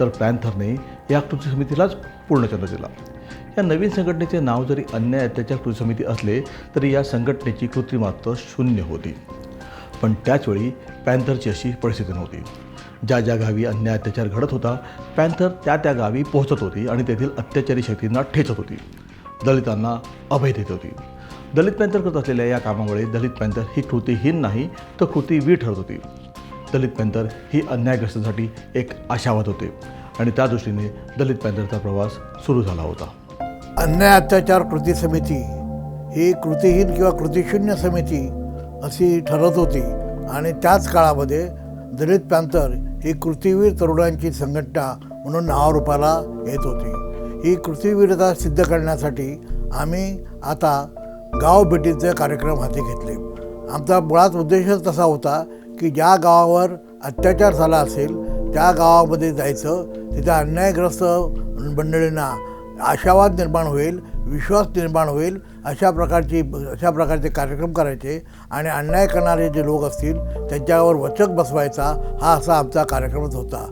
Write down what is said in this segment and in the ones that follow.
तर पॅन्थरने या कृती समितीलाच पूर्णचंद्र दिला या नवीन संघटनेचे नाव जरी अन्याय अत्याचार कृती समिती असले तरी या संघटनेची कृती मात्र शून्य होती. पण त्याचवेळी पॅन्थरची अशी परिस्थिती नव्हती. ज्या ज्या गावी अन्याय अत्याचार घडत होता पॅन्थर त्या त्या गावी पोहोचत होती आणि तेथील अत्याचारी शक्तींना ठेचत होती. दलितांना अभय देत होती. दलित पॅन्थर करत असलेल्या या कामामुळे दलित पॅन्थर ही कृतीहीन नाही तर कृती वी ठरत होती. दलित पॅंथर ही अन्यायग्रस्तांसाठी एक आशावाद होते आणि त्या दृष्टीने दलित पॅंथरचा प्रवास सुरू झाला होता. अन्याय अत्याचार कृती समिती ही कृतीहीन किंवा कृतीशून्य समिती अशी ठरत होती आणि त्याच काळामध्ये दलित पॅंथर ही कृतीवीर तरुणांची संघटना म्हणून नावारूपाला येत होती. ही कृतीवीरता सिद्ध करण्यासाठी आम्ही आता गाव भेटीचे कार्यक्रम हाती घेतले. आमचा मुळात उद्देशच तसा होता की ज्या गावावर अत्याचार झाला असेल त्या गावामध्ये जायचं तिथे अन्यायग्रस्त मंडळींना आशावाद निर्माण होईल विश्वास निर्माण होईल अशा प्रकारची अशा प्रकारचे कार्यक्रम करायचे आणि अन्याय करणारे जे लोक असतील त्यांच्यावर वचक बसवायचा हा असा आमचा कार्यक्रमच होता.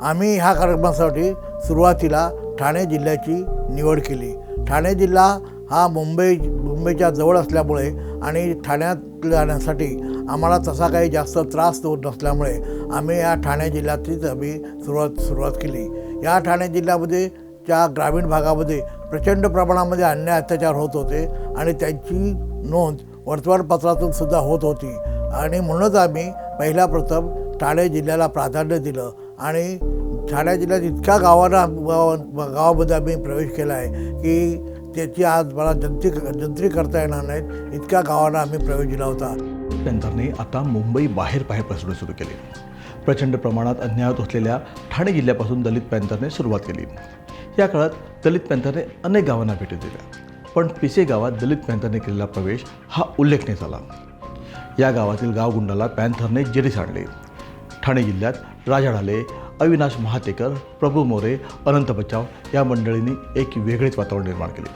आम्ही ह्या कार्यक्रमासाठी सुरुवातीला ठाणे जिल्ह्याची निवड केली. ठाणे जिल्हा हा मुंबई मुंबईच्या जवळ असल्यामुळे आणि ठाण्यात जाण्यासाठी आम्हाला तसा काही जास्त त्रास होत नसल्यामुळे आम्ही या ठाणे जिल्ह्यातलीच आम्ही सुरुवात सुरुवात केली. या ठाणे जिल्ह्यामध्ये च्या ग्रामीण भागामध्ये प्रचंड प्रमाणामध्ये अन्याय अत्याचार होत होते आणि त्यांची नोंद वर्तमानपत्रातून सुद्धा होत होती. आणि म्हणूनच आम्ही पहिला प्रथम ठाणे जिल्ह्याला प्राधान्य दिलं. आणि ठाणे जिल्ह्यात इतक्या गावांना गावामध्ये आम्ही प्रवेश केला आहे की त्याची आज मला जंत्री जंत्री करता येणार नाहीत. इतक्या गावांना आम्ही प्रवेश दिला होता. पॅन्थरने आता मुंबई बाहेर बाहेर पसरणे सुरू केले. प्रचंड प्रमाणात अन्याय असलेल्या ठाणे जिल्ह्यापासून दलित पॅन्थरने सुरुवात केली. या काळात दलित पॅन्थरने अनेक गावांना भेटी दिल्या. पण पिसे गावात दलित पॅन्थरने केलेला प्रवेश हा उल्लेखनीय झाला. या गावातील गावगुंडाला पॅन्थरने जेरीस आणले. ठाणे जिल्ह्यात राजा ढाले अविनाश महातेकर प्रभू मोरे अनंत बचाव या मंडळींनी एक वेगळेच वातावरण निर्माण केले.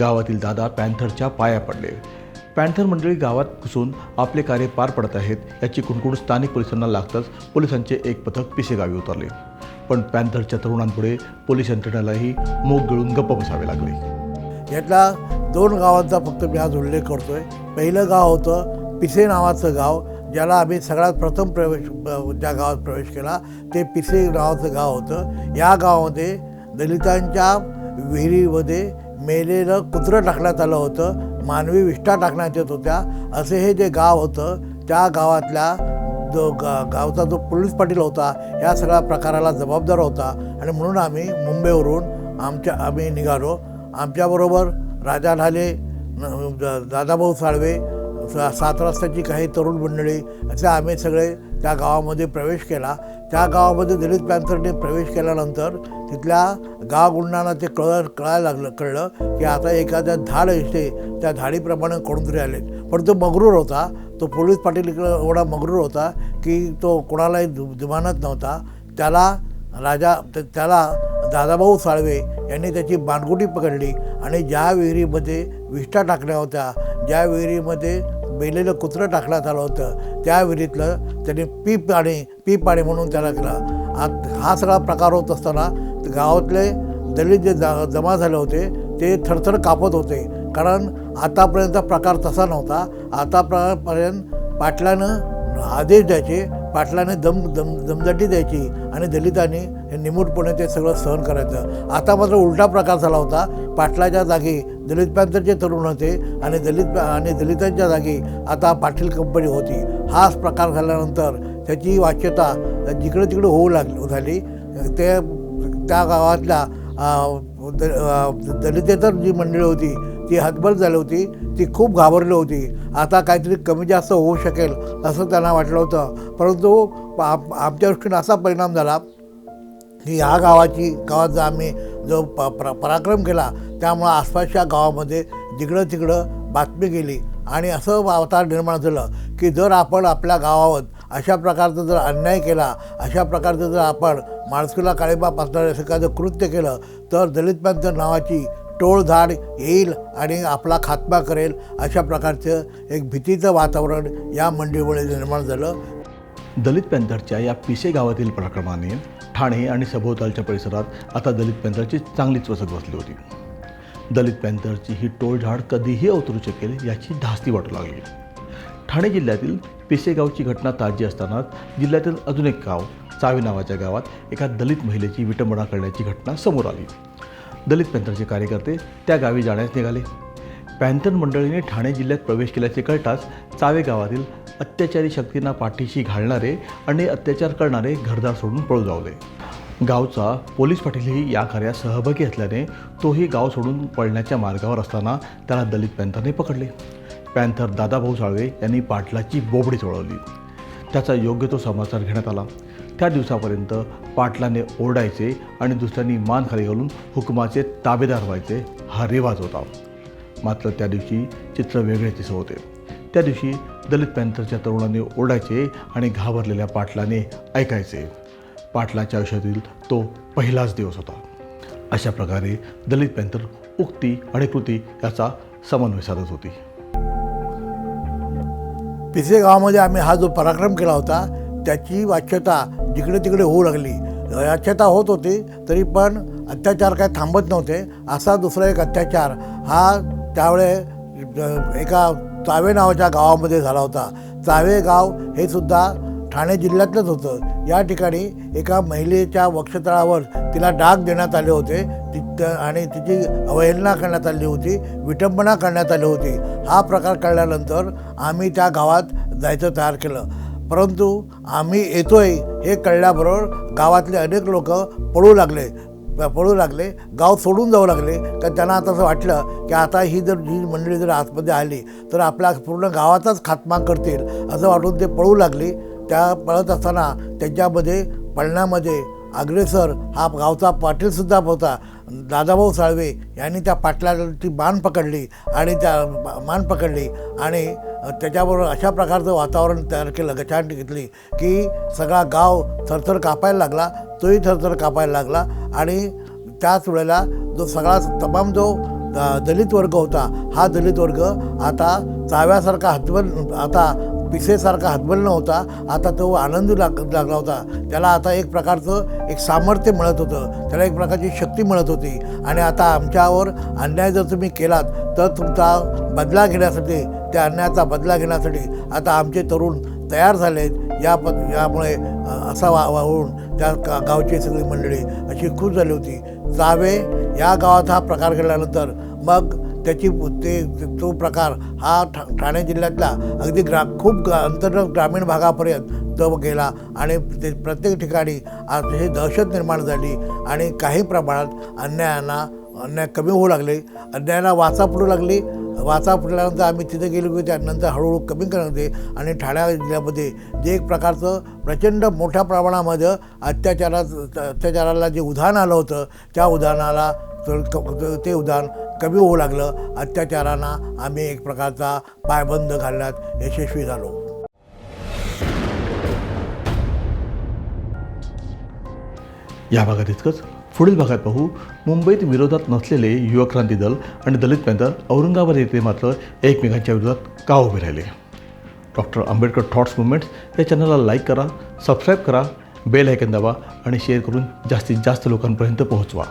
गावातील दादा पॅन्थरच्या पाया पडले. पॅन्थर मंडळी गावात घुसून आपले कार्य पार पडत आहेत याची कुणकुण स्थानिक पोलिसांना लागताच पोलिसांचे एक पथक पिसेगावी उतरले. पण पॅन्थरच्या तरुणांपुढे पोलीस यंत्रणेलाही मूग गिळून गप्प बसावे लागले. यातला दोन गावांचा फक्त मी आज उल्लेख करतोय. पहिलं गाव होतं पिसे नावाचं गाव ज्याला आम्ही सगळ्यात प्रथम प्रवेश ज्या गावात प्रवेश केला ते पिसे नावाचं गाव होतं. या गावामध्ये दलितांच्या विहिरीमध्ये मेलेलं कुत्रं टाकण्यात आलं होतं. मानवी विष्ठा टाकण्यात येत होत्या. असे हे जे गाव होतं त्या गावातल्या जो गा गावचा जो पोलीस पाटील होता या सगळ्या प्रकाराला जबाबदार होता. आणि म्हणून आम्ही मुंबईवरून आमच्या आम्ही निघालो. आमच्याबरोबर राजा ढाले न- दादाभाऊ साळवे सात रस्त्याची काही तरुण मंडळी असे आम्ही सगळे त्या गावामध्ये प्रवेश केला. त्या गावामध्ये दलित पॅन्थरने प्रवेश केल्यानंतर तिथल्या गावगुंडांना ते कळ कळायला लागलं कळलं की आता एखाद्या धाड इथे त्या धाडीप्रमाणे कोणतरी आले पण तो मगरूर होता. तो पोलीस पाटील इकडं एवढा मगरूर होता की तो कोणालाही दु जुमानत नव्हता. त्याला राजा त्याला दादाभाऊ साळवे यांनी त्याची बाणगुटी पकडली आणि ज्या विहिरीमध्ये विष्ठा टाकल्या होत्या ज्या विहिरीमध्ये बेलेलं कुत्रं टाकण्यात आलं होतं. त्या विहिरीतलं त्यांनी पी पाणी पी पाणी म्हणून त्याला केलं. आत हा सगळा प्रकार होत असताना गावातले दलित जे जा जमा झाले होते ते थरथर कापत होते. कारण आतापर्यंत प्रकार तसा नव्हता. आतापर्यंत पाटलानं आदेश द्यायचे पाटलाने दम दम दमदाटी द्यायची आणि दलितांनी हे निमूटपणे ते सगळं सहन करायचं. आता मात्र उलटा प्रकार झाला होता. पाटलाच्या जागी दलित पॅन्थरचे तरुण होते आणि दलित आणि दलितांच्या जागी आता पाटील कंपनी होती. हाच प्रकार झाल्यानंतर त्याची वाच्यता जिकडे तिकडे होऊ लागली झाली. ते त्या गावातल्या द दलितेतर जी मंडळी होती ती हतबल झाली होती ती खूप घाबरली होती. आता काहीतरी कमी जास्त होऊ शकेल असं त्यांना वाटलं होतं. परंतु आप आमच्या दृष्टीने असा परिणाम झाला की ह्या गावाची गावाचा आम्ही जो प प्र पराक्रम केला त्यामुळं आसपासच्या गावामध्ये जिकडं तिकडं बातमी गेली. आणि असं वातावरण निर्माण झालं की जर आपण आपल्या गावावर अशा प्रकारचं जर अन्याय केला अशा प्रकारचं जर आपण माणसाला काळीबा पासणारं असं एखादं कृत्य केलं तर दलित नावाची टोळधाड येईल आणि आपला खात्मा करेल अशा प्रकारचं एक भीतीचं वातावरण या मंडळीमुळे निर्माण झालं. दलित पॅंथरच्या या पिसे गावातील पराक्रमाने ठाणे आणि सभोवतालच्या परिसरात आता दलित पॅंथरची चांगलीच वसत बसली होती. दलित पॅंथरची ही टोळझाड कधीही अवतरू शकेल याची धास्ती वाटू लागली. ठाणे जिल्ह्यातील पिसे गावची घटना ताजी असतानाच जिल्ह्यातील अजून एक गाव चावी नावाच्या गावात एका दलित महिलेची विटंबना करण्याची घटना समोर आली. दलित पॅन्थरचे कार्यकर्ते त्या गावी जाण्यास निघाले. पॅन्थर मंडळीने ठाणे जिल्ह्यात प्रवेश केल्याचे कळताच चावे गावातील अत्याचारी शक्तींना पाठीशी घालणारे आणि अत्याचार करणारे घरदार सोडून पळू जावले. गावचा पोलीस पाटीलही या कार्यात सहभागी असल्याने तोही गाव सोडून पळण्याच्या मार्गावर असताना त्याला दलित पॅन्थरने पकडले. पॅन्थर दादाभाऊ साळवे यांनी पाटलाची बोबडी चोळवली. त्याचा योग्य तो समाचार घेण्यात आला. त्या दिवसापर्यंत पाटलाने ओरडायचे आणि दुसऱ्यांनी मान खाली घालून हुकमाचे ताबेदार व्हायचे हा रिवाज होता. मात्र त्या दिवशी चित्र वेगळे दिसत होते. त्या दिवशी दलित पॅन्थरच्या तरुणाने ओरडायचे आणि घाबरलेल्या पाटलाने ऐकायचे. पाटलाच्या आयुष्यातील तो पहिलाच दिवस होता. अशा प्रकारे दलित पॅन्थर उक्ती आणि कृती याचा समन्वय साधत होती. पिसे गावामध्ये आम्ही हा जो पराक्रम केला होता त्याची वाच्यता जिकडे तिकडे होऊ लागली. वाच्यता होत होती तरी पण अत्याचार काय थांबत नव्हते. असा दुसरा एक अत्याचार हा त्यावेळे एका चावे नावाच्या गावामध्ये झाला होता. चावे गाव हे सुद्धा ठाणे जिल्ह्यातलंच होतं. या ठिकाणी एका महिलेच्या वक्षतळावर तिला डाग देण्यात आले होते. ति आणि तिची अवहेलना करण्यात आली होती विटंबना करण्यात आली होती. हा प्रकार कळल्यानंतर आम्ही त्या गावात जायचं तयार केलं. परंतु आम्ही येतोय हे कळल्याबरोबर गावातले अनेक लोक पळू लागले प- पळू लागले गाव सोडून जाऊ लागले. तर त्यांना आता असं वाटलं की आता ही जर जी मंडळी जर आतमध्ये आली तर आपल्या पूर्ण गावाचाच खात्मा करतील. असं वाटून ते पळू लागली. त्या पळत असताना त्यांच्यामध्ये पळण्यामध्ये अग्रेसर हा गावचा पाटीलसुद्धा होता. दादाभाऊ साळवे यांनी त्या पाटलाची मान पकडली आणि त्या मान पकडली आणि त्याच्याबरोबर अशा प्रकारचं वातावरण तयार केलं गचांटी घेतली की सगळा गाव थरथर कापायला लागला तोही थरथर कापायला लागला आणि त्याच वेळेला जो सगळा तमाम जो दलित वर्ग होता हा दलित वर्ग आता चाव्यासारखा हतबल आता पिसेसारखा हतबल नव्हता. आता तो आनंदी लाग लागला होता. त्याला आता एक प्रकारचं एक सामर्थ्य मिळत होतं. त्याला एक प्रकारची शक्ती मिळत होती. आणि आता आमच्यावर अन्याय जर तुम्ही केलात तर तुमचा बदला घेण्यासाठी त्या अन्यायाचा बदला घेण्यासाठी आता आमचे तरुण तयार झालेत या प यामुळे असा वा वाहून त्या गा गावची सगळी मंडळी अशी खुश झाली होती. जावे या गावात हा प्रकार घडल्यानंतर मग त्याची ते तो प्रकार हा ठा ठाणे जिल्ह्यातला अगदी ग्रा खूप ग्रा अंतर्गत ग्रामीण भागापर्यंत दब गेला आणि ते प्रत्येक ठिकाणी अतिशय दहशत निर्माण झाली आणि काही प्रमाणात अन्यायांना अन्याय कमी होऊ लागले. अन्यायाला वाचा पडू लागली. वाचा फुटल्यानंतर आम्ही तिथे गेलो की त्यानंतर हळूहळू कमी करण्यात आणि ठाणे जिल्ह्यामध्ये जे एक प्रकारचं प्रचंड मोठ्या प्रमाणामध्ये अत्याचारात अत्याचाराला जे उधाण आलं होतं त्या उदाहरणाला तर ते उधाण कमी होऊ लागलं. अत्याचारांना आम्ही एक प्रकारचा पायबंद घालण्यात यशस्वी झालो. या भागात इतकंच. पुढील भागात पाहू. मुंबईत विरोधात नसलेले युवक क्रांती दल आणि दलित पॅंथर औरंगाबाद येथे मात्र एकमेकांच्या विरोधात का उभे राहिले? डॉक्टर आंबेडकर थॉट्स मुवमेंट्स या चॅनलला लाईक करा सबस्क्राईब करा बेल आयकन दाबा आणि शेअर करून जास्तीत जास्त लोकांपर्यंत पोहोचवा.